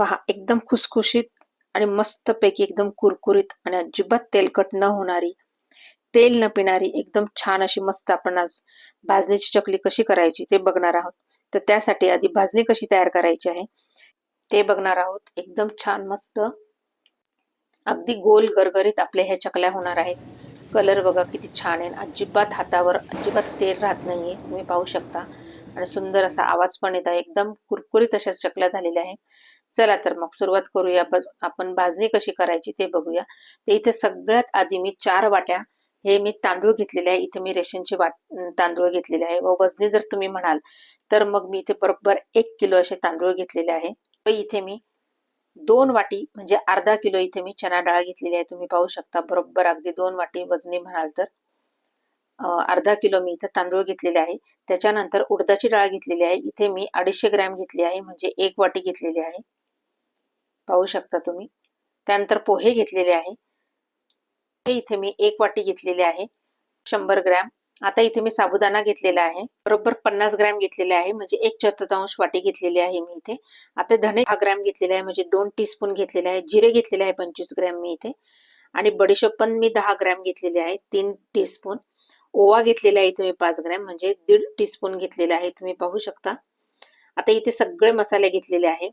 पहा एकदम खुसखुशीत आणि मस्तपैकी एकदम कुरकुरीत आणि अजिबात तेलकट न होणारी तेल न पिणारी एकदम छान अशी मस्त आपण आज भाजणीची चकली कशी करायची ते बघणार आहोत. तर त्यासाठी आधी भाजणी कशी तयार करायची आहे ते बघणार आहोत. एकदम छान मस्त अगदी गोल गरगरीत आपल्या ह्या चकल्या होणार आहेत. कलर बघा किती छान आहे. अजिबात हातावर अजिबात तेल राहत नाहीये तुम्ही पाहू शकता. आणि सुंदर असा आवाज पण येत आहे. एकदम कुरकुरीत अशा चकल्या झालेल्या आहेत. चला तर मग सुरुवात करूया. आपण भाजणी कशी करायची ते बघूया. तर इथे सगळ्यात आधी मी चार वाट्या हे मी तांदूळ घेतलेले आहे. इथे मी रेशनचे वाट तांदूळ घेतलेले आहे. व वजनी जर तुम्ही म्हणाल तर मग मी इथे बरोबर एक किलो असे तांदूळ घेतलेले आहे. व इथे मी दोन वाटी म्हणजे अर्धा किलो इथे मी चना डाळ घेतलेली आहे. तुम्ही पाहू शकता बरोबर अगदी दोन वाटी वजनी म्हणाल तर. अर्धा किलो मी इथे तांदूळ घेतलेले आहे. त्याच्यानंतर उडदाची डाळ घेतलेली आहे. इथे मी अडीचशे ग्रॅम घेतली आहे. म्हणजे एक वाटी घेतलेली आहे. पाहू शकता तुम्ही. त्यानंतर पोहे घेतलेले आहे. हे इथे मी एक वाटी घेतलेले आहे. शंभर ग्रॅम. आता इथे मी साबुदाणा घेतलेला आहे. बरोबर पन्नास ग्रॅम घेतलेले आहे. म्हणजे एक चतुर्थांश वाटी घेतलेली आहे मी इथे. आता धणे दहा ग्रॅम घेतलेले आहे. म्हणजे दोन टीस्पून घेतलेले आहे. जिरे घेतलेले आहे पंचवीस ग्रॅम मी इथे. आणि बडीशोप पण मी दहा ग्रॅम घेतलेले आहे. तीन टीस्पून ओवा घेतलेला आहे तुम्ही पाच ग्रॅम. म्हणजे दीड टीस्पून घेतलेले आहे. तुम्ही पाहू शकता. आता इथे सगळे मसाले घेतलेले आहे.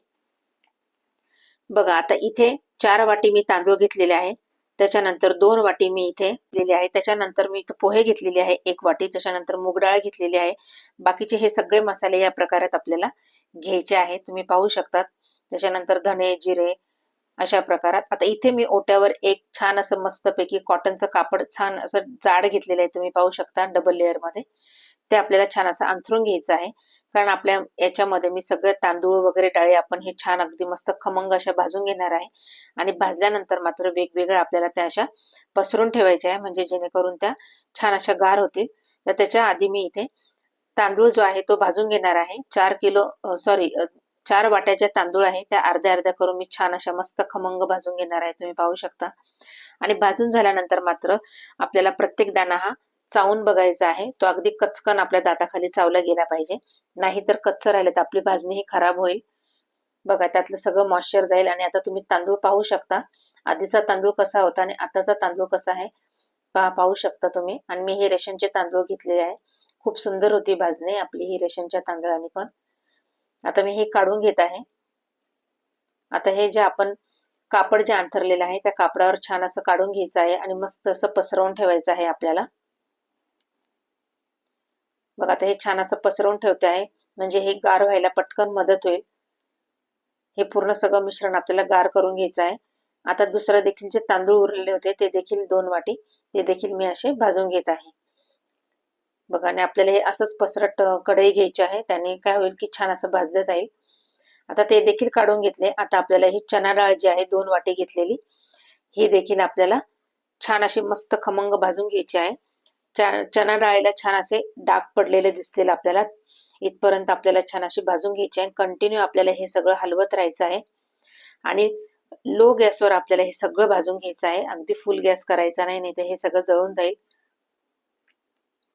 बघा आता इथे चार वाटी मी तांदूळ घेतलेले आहे. त्याच्यानंतर दोन वाटी मी इथे घेतलेली आहे. त्याच्यानंतर मी इथे पोहे घेतलेले आहे एक वाटी. त्याच्यानंतर मुगडाळ घेतलेली आहे. बाकीचे हे सगळे मसाले या प्रकारात आपल्याला घ्यायचे आहे तुम्ही पाहू शकतात. त्याच्यानंतर धने जिरे अशा प्रकारात. आता इथे मी ओट्यावर एक छान असं मस्तपैकी कॉटनचं कापड छान असं जाड घेतलेलं आहे. तुम्ही पाहू शकता डबल लेअरमध्ये. ते आपल्याला छान असं अंथरून घ्यायचं आहे. कारण आपल्या याच्यामध्ये मी सगळे तांदूळ वगैरे डाळी आपण हे छान अगदी मस्त खमंग अशा भाजून घेणार आहे. आणि भाजल्यानंतर मात्र वेगवेगळ्या आपल्याला त्या अशा पसरून ठेवायच्या आहे. म्हणजे जेणेकरून त्या छान अशा गार होतील. तर त्याच्या आधी मी इथे तांदूळ जो आहे तो भाजून घेणार आहे. चार किलो सॉरी चार वाट्याच्या तांदूळ आहे त्या अर्ध्या अर्ध्या करून मी छान अशा मस्त खमंग भाजून घेणार आहे. तुम्ही पाहू शकता. आणि भाजून झाल्यानंतर मात्र आपल्याला प्रत्येक दाणा हा चावून बघायचा आहे. तो अगदी कचकन आपल्या दाताखाली चावला गेला पाहिजे. नाहीतर कच्च राहिलं तर आपली भाजणी ही खराब होईल. बघा त्यातलं सगळं मॉइश्चर जाईल आणि आता तुम्ही तांदूळ पाहू शकता. आधीचा तांदूळ कसा होता आणि आताचा तांदूळ कसा आहे पहा पाहू शकता तुम्ही. आणि मी हे रेशनचे तांदूळ घेतलेले आहे. खूप सुंदर होती भाजणी आपली ही रेशनच्या तांदळाने पण. आता मी हे काढून घेत आहे. आता हे जे आपण कापड जे अंथरलेलं आहे त्या कापडावर छान असं काढून घ्यायचं आहे आणि मस्त असं पसरवून ठेवायचं आहे आपल्याला. बघा आता हे छान असं पसरवून ठेवते आहे. म्हणजे हे गार व्हायला पटकन मदत होईल. हे पूर्ण सगळं मिश्रण आपल्याला गार करून घ्यायचं आहे. आता दुसरं देखील जे तांदूळ उरलेले होते ते देखील दोन वाटी ते देखील मी असे भाजून घेत आहे. बघा आणि आपल्याला हे असंच पसरट कढई घ्यायची आहे. त्याने काय होईल की छान असं भाजलं जाईल. आता ते देखील काढून घेतले. आता आपल्याला ही चना डाळ जी आहे दोन वाटी घेतलेली. ही देखील आपल्याला छान अशी मस्त खमंग भाजून घ्यायची आहे. चना डाळीला छान असे डाग पडलेले दिसतील आपल्याला. इथपर्यंत आपल्याला छान अशी भाजून घ्यायची आहे. कंटिन्यू आपल्याला हे सगळं हलवत राहायचं आहे. आणि लो गॅसवर आपल्याला हे सगळं भाजून घ्यायचं आहे. अगदी फुल गॅस करायचा नाही नाही तर हे सगळं जळून जाईल.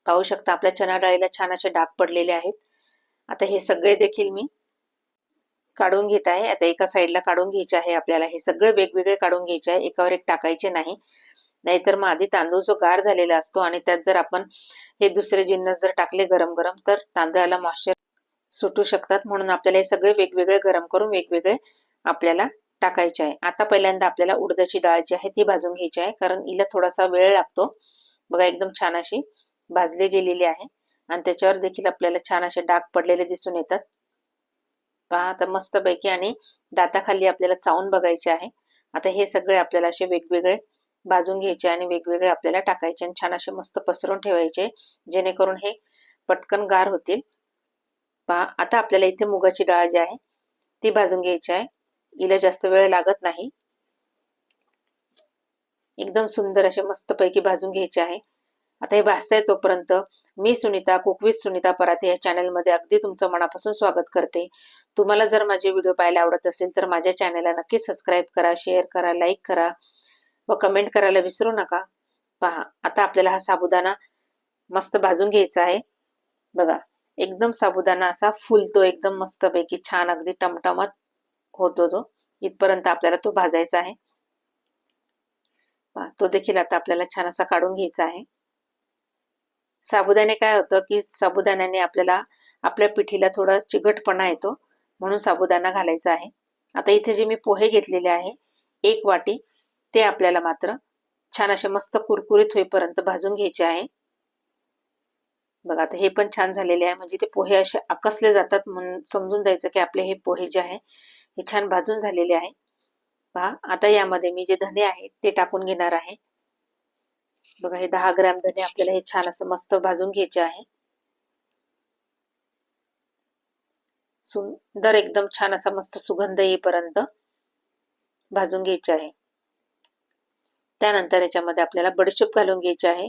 पाहू शकता आपल्या चना डाळीला छान असे डाग पडलेले आहेत. आता हे सगळे देखील मी काढून घेत आहे. आता एका साईडला काढून घ्यायचे आहे आपल्याला. हे सगळे वेगवेगळे काढून घ्यायचे आहे. एकावर एक टाकायचे नाही. नाहीतर मग आधी तांदूळ जो गार झालेला असतो आणि त्यात जर आपण हे दुसरे जिन्नस जर टाकले गरम गरम तर तांदळाला मॉइश्चर सुटू शकतात. म्हणून आपल्याला हे सगळे वेगवेगळे गरम करून वेगवेगळे आपल्याला टाकायचे आहे. आता पहिल्यांदा आपल्याला उडदाची डाळ जी आहे ती भाजून घ्यायची आहे कारण हिला थोडासा वेळ लागतो. बघा एकदम छान अशी भाजली गेलेली आहे. आणि त्याच्यावर देखील आपल्याला छान असे डाग पडलेले दिसून येतात. पहा आता मस्तपैकी आणि दाताखाली आपल्याला चावून बघायचे आहे. आता हे सगळे आपल्याला असे वेगवेगळे भाजून घ्यायचे आणि वेगवेगळे आपल्याला टाकायचे आणि छान असे मस्त पसरून ठेवायचे जेणेकरून हे पटकन गार होतील. पहा आता आपल्याला इथे मुगाची डाळ जी आहे ती भाजून घ्यायची आहे. हिला जास्त वेळ लागत नाही. एकदम सुंदर असे मस्त पैकी भाजून घ्यायचे आहे. आता हे भाजताय तोपर्यंत मी सुनीता कुकवीत सुनीता पराते या चॅनलमध्ये अगदी तुमचं मनापासून स्वागत करते. तुम्हाला जर माझे व्हिडिओ पाहायला आवडत असेल तर माझ्या चॅनलला नक्की सबस्क्राईब करा शेअर करा लाईक करा. व कमेंट करायला विसरू नका. पहा आता आपल्याला हा साबुदाणा मस्त भाजून घ्यायचा आहे. बघा एकदम साबुदाणा असा फुलतो एकदम मस्त पैकी छान अगदी टमटमत होतो तो. इथपर्यंत आपल्याला तो भाजायचा आहे. तो देखील आता आपल्याला छान असा काढून घ्यायचा आहे. साबुदाणे काय होतं की साबुदाण्याने आपल्याला आपल्या पिठीला थोडा चिकटपणा येतो म्हणून साबुदाणा घालायचा आहे. आता इथे जे मी पोहे घेतलेले आहे एक वाटी ते आपल्याला मात्र छान असे मस्त कुरकुरीत होईपर्यंत भाजून घ्यायचे आहे. बघा आता हे पण छान झालेले आहे. म्हणजे ते पोहे असे आकसले जातात म्हणून समजून जायचं की आपले हे पोहे जे आहे हे छान भाजून झालेले आहे. पहा आता यामध्ये मी जे धने आहेत ते टाकून घेणार आहे. बघा हे दहा ग्रॅम धने आपल्याला हे छान असं मस्त भाजून घ्यायचे आहे. सुंदर एकदम छान असा मस्त सुगंध येईपर्यंत भाजून घ्यायचे आहे. त्यानंतर याच्यामध्ये आपल्याला बडीशोप घालून घ्यायची आहे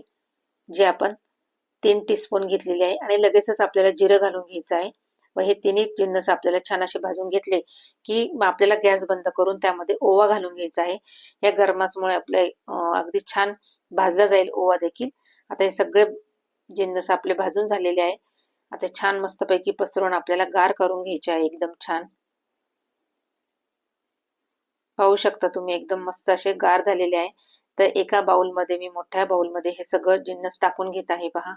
जे आपण तीन टीस्पून घेतलेली आहे आणि लगेचच आपल्याला जिरं घालून घ्यायचं आहे. व हे तिन्ही जिन्नस आपल्याला छान असे भाजून घेतले की आपल्याला गॅस बंद करून त्यामध्ये ओवा घालून घ्यायचा आहे. या गरमासमुळे आपल्या अगदी छान भाजला जाईल ओवा देखील. आता हे सगळे जिन्नस आपले भाजून झालेले आहे. आता छान मस्तपैकी पसरून आपल्याला गार करून घ्यायचे आहे एकदम छान. पाहू शकता तुम्ही एकदम मस्त असे गार झालेले आहे. तर एका बाउलमध्ये मी मोठ्या बाउलमध्ये हे सगळं जिन्नस टाकून घेत आहे पहा.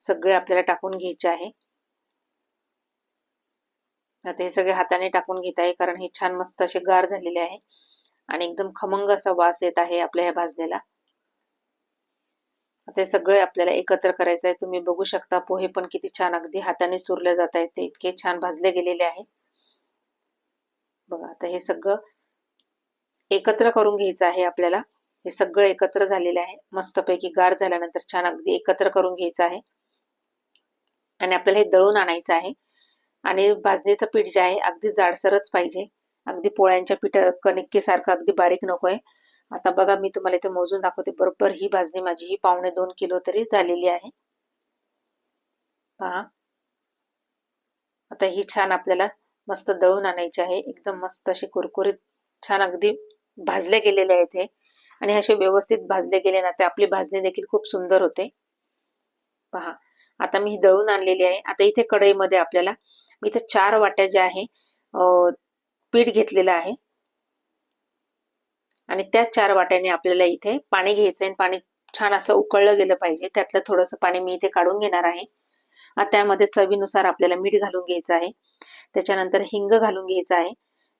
सगळे आपल्याला टाकून घ्यायचे आहे. आता हे सगळे हाताने टाकून घेत आहे कारण हे छान मस्त असे गार झालेले आहे आणि एकदम खमंग असा वास येत आहे आपल्या ह्या भाजलेला. आता हे सगळे आपल्याला एकत्र करायचं आहे. तुम्ही बघू शकता पोहे पण किती छान अगदी हाताने सुरले जात आहेत. ते इतके छान भाजले गेलेले आहे. बघा आता हे सगळं एकत्र करून घ्यायचं आहे आपल्याला. हे सगळं एकत्र झालेलं आहे. मस्तपैकी गार झाल्यानंतर छान अगदी एकत्र करून घ्यायचं आहे. आणि आपल्याला हे दळून आणायचं आहे. आणि भाजणीचं पीठ जे आहे अगदी जाडसरच पाहिजे. अगदी पोळ्यांच्या पीठ कणिकेसारखं अगदी बारीक नकोय आता बघा मी तुम्हाला इथे मोजून दाखवते. बरोबर ही भाजणी माझी ही पावणे दोन किलो तरी झालेली आहे. पहा. आता ही छान आपल्याला मस्त दळून आणायची आहे. एकदम मस्त अशी कुरकुरीत छान अगदी भाजले गेलेले आहेत हे. आणि असे व्यवस्थित भाजले गेले ना ते आपली भाजणी देखील खूप सुंदर होते. पहा आता मी ही दळून आणलेली आहे. आता इथे कढईमध्ये आपल्याला मी इथे चार वाट्या ज्या आहे पीठ घेतलेलं आहे. आणि त्या चार वाट्याने आपल्याला इथे पाणी घ्यायचं आहे पाणी छान असं उकळलं गेलं पाहिजे. त्यातलं थोडंसं पाणी मी इथे काढून घेणार आहे. त्यामध्ये चवीनुसार आपल्याला मीठ घालून घ्यायचं आहे. त्याच्यानंतर हिंग घालून घ्यायचं आहे.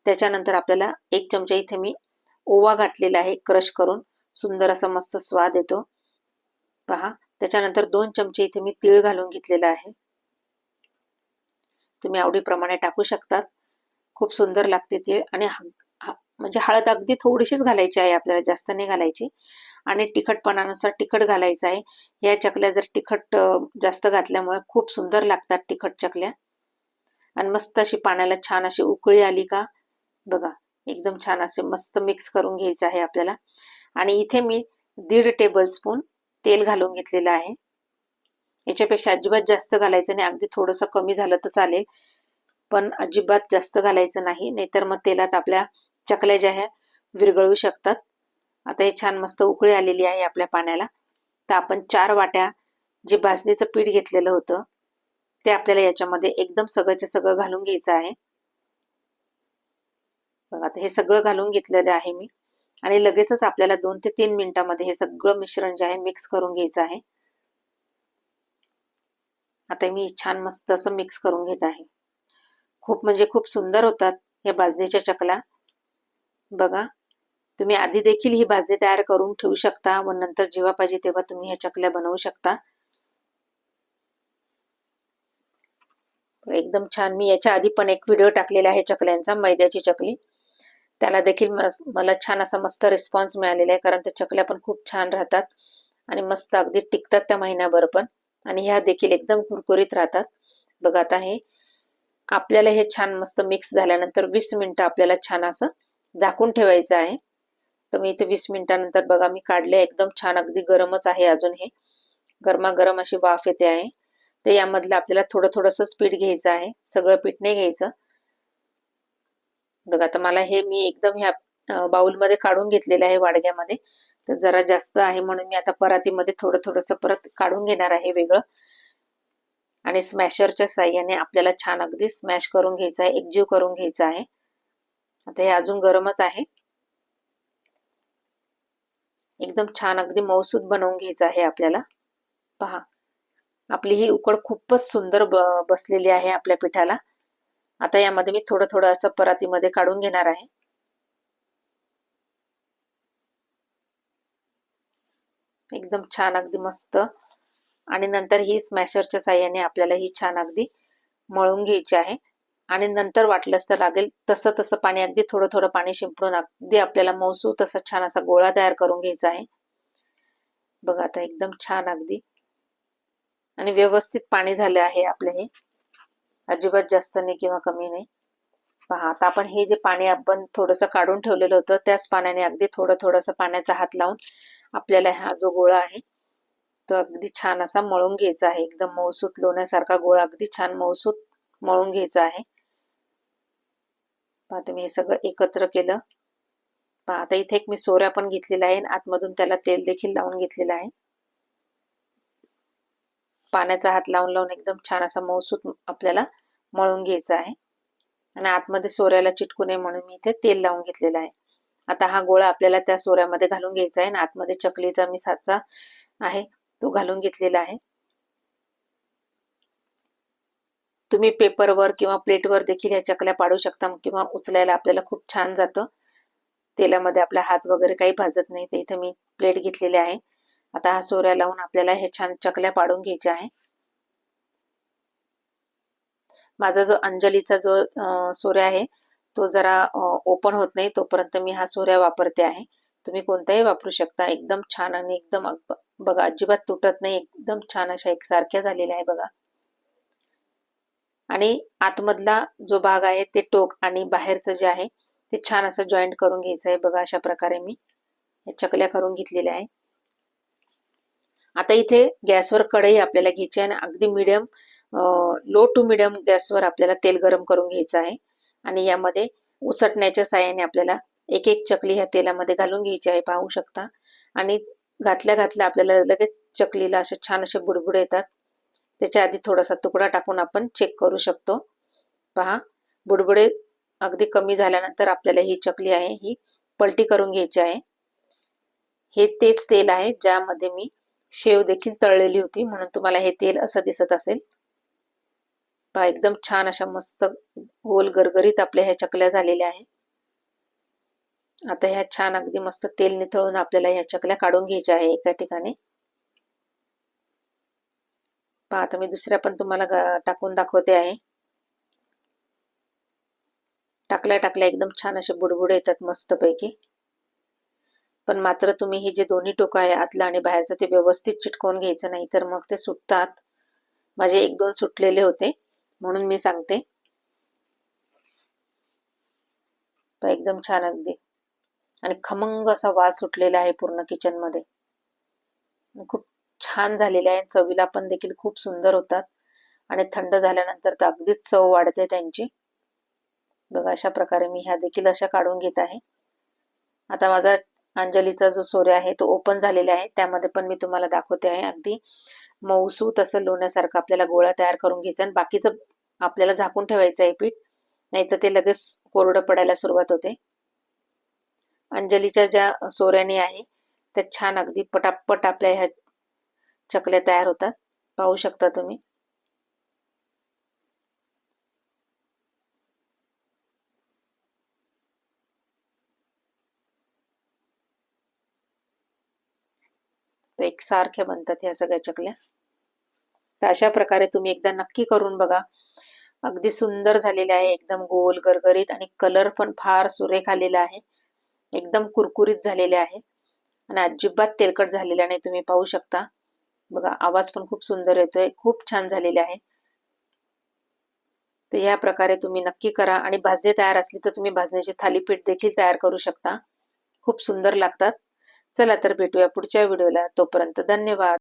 त्याच्यानंतर आपल्याला एक चमचा इथे मी ओवा घातलेला आहे क्रश करून. सुंदर असा मस्त स्वाद येतो. पहा त्याच्यानंतर दोन चमचे इथे मी तीळ घालून घेतलेला आहे. तुम्ही आवडीप्रमाणे टाकू शकतात. खूप सुंदर लागते तीळ आणि म्हणजे हळद अगदी थोडीशीच घालायची आहे आपल्याला जास्त नाही घालायची. आणि तिखटपणानुसार तिखट घालायचं आहे. या चकल्या जर तिखट जास्त घातल्यामुळे खूप सुंदर लागतात तिखट चकल्या. आणि मस्त अशी पाण्याला छान अशी उकळी आली का? बघा एकदम छान असे मस्त मिक्स करून घ्यायचं आहे आपल्याला. आणि इथे मी दीड टेबल स्पून तेल घालून घेतलेलं आहे. याच्यापेक्षा अजिबात जास्त घालायचं नाही. अगदी थोडंसं कमी झालं तर चालेल. पण अजिबात जास्त घालायचं नाही. नाहीतर मग तेलात आपल्या चकल्या ज्या ह्या विरघळू शकतात. आता हे छान मस्त उकळी आलेली आहे आपल्या पाण्याला. तर आपण चार वाट्या जे भाजणीचं पीठ घेतलेलं होतं ते आपल्याला याच्यामध्ये एकदम सगळंच्या सगळं घालून घ्यायचं आहे. बघा आता हे सगळं घालून घेतलेलं आहे मी. आणि लगेचच आपल्याला दोन ते तीन मिनिटांमध्ये हे सगळं मिश्रण जे आहे मिक्स करून घ्यायचं आहे. आता मी छान मस्त असं मिक्स करून घेत आहे. खूप म्हणजे खूप सुंदर होतात या भाजणीच्या चकला बघा तुम्ही आधी देखील ही भाजणी तयार करून ठेवू शकता व नंतर जेव्हा पाहिजे तेव्हा तुम्ही ह्या चकल्या बनवू शकता. एकदम छान मी याच्या आधी पण एक व्हिडिओ टाकलेला आहे चकल्यांचा मैद्याची चकली. त्याला देखील मला छान असा मस्त रिस्पॉन्स मिळालेला आहे कारण त्या चकल्या पण खूप छान राहतात आणि मस्त अगदी टिकतात त्या महिन्याभर पण. आणि ह्या देखील एकदम कुरकुरीत राहतात. बघा आता हे आपल्याला हे छान मस्त मिक्स झाल्यानंतर वीस मिनिटं आपल्याला छान असं झाकून ठेवायचं आहे. तर मी इथे वीस मिनिटानंतर बघा मी काढले एकदम छान अगदी गरमच आहे अजून हे. गरमागरम अशी वाफ येते आहे. तर यामधलं आपल्याला थोडं थोडंसं पीठ घ्यायचं आहे. सगळं पीठ नाही घ्यायचं. बघा आता मला हे मी एकदम ह्या बाउलमध्ये काढून घेतलेलं आहे वाडग्यामध्ये. तर जरा जास्त आहे म्हणून मी आता परातीमध्ये थोडं थोडंसं परत काढून घेणार आहे वेगळं. आणि स्मॅशरच्या साह्याने आपल्याला छान अगदी स्मॅश करून घ्यायचं आहे एकजीव करून घ्यायचा आहे. आता हे अजून गरमच आहे. एकदम छान अगदी मौसूद बनवून घ्यायचं आहे आपल्याला. पहा आपली ही उकड खूपच सुंदर बसलेली आहे आपल्या पिठाला. आता यामध्ये मी थोडं थोडं असं परातीमध्ये काढून घेणार आहे. एकदम छान अगदी मस्त. आणि नंतर ही स्मॅशरच्या साह्याने आपल्याला ही छान अगदी मळून घ्यायची आहे. आणि नंतर वाटलंच तर लागेल तसं तसं पाणी अगदी थोडं थोडं पाणी शिंपडून अगदी आपल्याला मौसू तसा छान असा गोळा तयार करून घ्यायचा आहे. बघा आता एकदम छान अगदी. आणि व्यवस्थित पाणी झाले आहे आपले हे. अजिबात जास्त नाही किंवा कमी नाही. पहा आता आपण हे जे पाणी आपण थोडस काढून ठेवलेलं होतं त्याच पाण्याने अगदी थोडं थोडस पाण्याचा हात लावून आपल्याला हा जो गोळा आहे तो अगदी छान असा मळून घ्यायचा आहे. एकदम मौसूत लोण्यासारखा गोळा अगदी छान मौसूत मळून घ्यायचा आहे. पहा तुम्ही हे सगळं एकत्र केलं. पहा आता इथे एक मी सोऱ्या पण घेतलेला आहे आतमधून त्याला तेल देखील लावून घेतलेलं आहे. पाण्याचा हात लावून लावून एकदम छान असा मऊसूत आपल्याला मळून घ्यायचा आहे. आणि आतमध्ये सोऱ्याला चिटकू नये म्हणून मी इथे तेल लावून घेतलेलं आहे. आता हा गोळा आपल्याला त्या सोऱ्यामध्ये घालून घ्यायचा आहे आणि आतमध्ये चकलीचा मी साचा आहे तो घालून घेतलेला आहे. तुम्ही पेपरवर किंवा प्लेटवर देखील ह्या चकल्या पाडू शकता किंवा उचलायला आपल्याला खूप छान जातं. तेलामध्ये आपला हात वगैरे काही भाजत नाही ते इथे मी प्लेट घेतलेले आहे. आता हा सोऱ्या लावून आपल्याला हे छान चकल्या पाडून घ्यायच्या आहे. माझा जो अंजलीचा जो सोऱ्या आहे तो जरा ओपन होत नाही तोपर्यंत मी हा सोऱ्या वापरते आहे. तुम्ही कोणताही वापरू शकता एकदम छान आणि एकदम बघा अजिबात तुटत नाही एकदम छान अशा एकसारख्या झालेल्या आहे बघा. आणि आतमधला जो भाग आहे ते टोक आणि बाहेरचं जे आहे ते छान असं जॉईंट करून घ्यायचं आहे बघा अशा प्रकारे मी. चकल्या करून घेतलेल्या आहे. आता इथे गॅसवर कढई आपल्याला घ्यायची आणि अगदी मिडियम लो टू मिडियम गॅसवर आपल्याला तेल गरम करून घ्यायचं आहे. आणि यामध्ये उसटण्याच्या साह्याने आपल्याला एक एक चकली ह्या तेलामध्ये घालून घ्यायची आहे पाहू शकता. आणि घातल्या घातल्या आपल्याला लगेच चकलीला असे छान असे बुडबुड येतात. त्याच्या आधी थोडासा तुकडा टाकून आपण चेक करू शकतो. पहा बुडबुडे अगदी कमी झाल्यानंतर आपल्याला ही चकली आहे ही पलटी करून घ्यायची आहे. हे तेच तेल आहे ज्यामध्ये मी शेव देखील तळलेली होती म्हणून तुम्हाला हे तेल असं दिसत असेल. पहा एकदम छान अशा मस्त गोल गरगरीत आपल्या ह्या चकल्या झालेल्या आहे आता ह्या छान अगदी मस्त तेल निथळून आपल्याला ह्या चकल्या काढून घ्यायच्या आहे एका ठिकाणी. पहा आता मी दुसऱ्या पण तुम्हाला टाकून दाखवते आहे. टाकल्या टाकल्या एकदम छान असे बुडबुड येतात मस्तपैकी. पण मात्र तुम्ही हे जे दोन्ही टोकं आहे आतलं आणि बाहेरचं ते व्यवस्थित चिटकवून घ्यायचं नाही तर मग ते सुटतात. माझे एक दोन सुटलेले होते म्हणून मी सांगते. एकदम छान अगदी. आणि खमंग असा वास सुटलेला आहे पूर्ण किचनमध्ये खूप छान झालेले आहे चवीला पण देखील खूप सुंदर होतात. आणि थंड झाल्यानंतर तर अगदीच चव वाढते त्यांची. बघा अशा प्रकारे मी ह्या देखील अशा काढून घेत आहे. आता माझा अंजलीचा जो सोऱ्या आहे तो ओपन झालेला आहे. त्यामध्ये पण मी तुम्हाला दाखवते आहे अगदी. मऊसू तसं लोण्यासारखं आपल्याला गोळा तयार करून घ्यायचा आणि बाकीचं आपल्याला झाकून ठेवायचं आहे पीठ. नाहीतर ते लगेच कोरडं पडायला सुरुवात होते. अंजलीच्या ज्या सोऱ्याने आहे त्या छान अगदी पटापट आपल्या ह्या चकल्या तयार होतात. पाहू शकता तुम्ही. एकसारख्या बनतात ह्या सगळ्या चकल्या. तर अशा प्रकारे तुम्ही एकदा नक्की करून बघा. अगदी सुंदर झालेले आहे एकदम गोल गरगरीत आणि कलर पण फार सुरेख आलेला आहे. एकदम कुरकुरीत झालेले आहे. आणि अजिबात तेलकट झालेला नाही तुम्ही पाहू शकता. बघा आवाज पण खूप सुंदर येतोय खूप छान झालेले आहे. तर या प्रकारे तुम्ही नक्की करा आणि भाजणे तयार असली तर तुम्ही भाजण्याची थालीपीठ देखील तयार करू शकता. खूप सुंदर लागतात. चला तर भेटूया पुढच्या व्हिडिओला. तोपर्यंत धन्यवाद.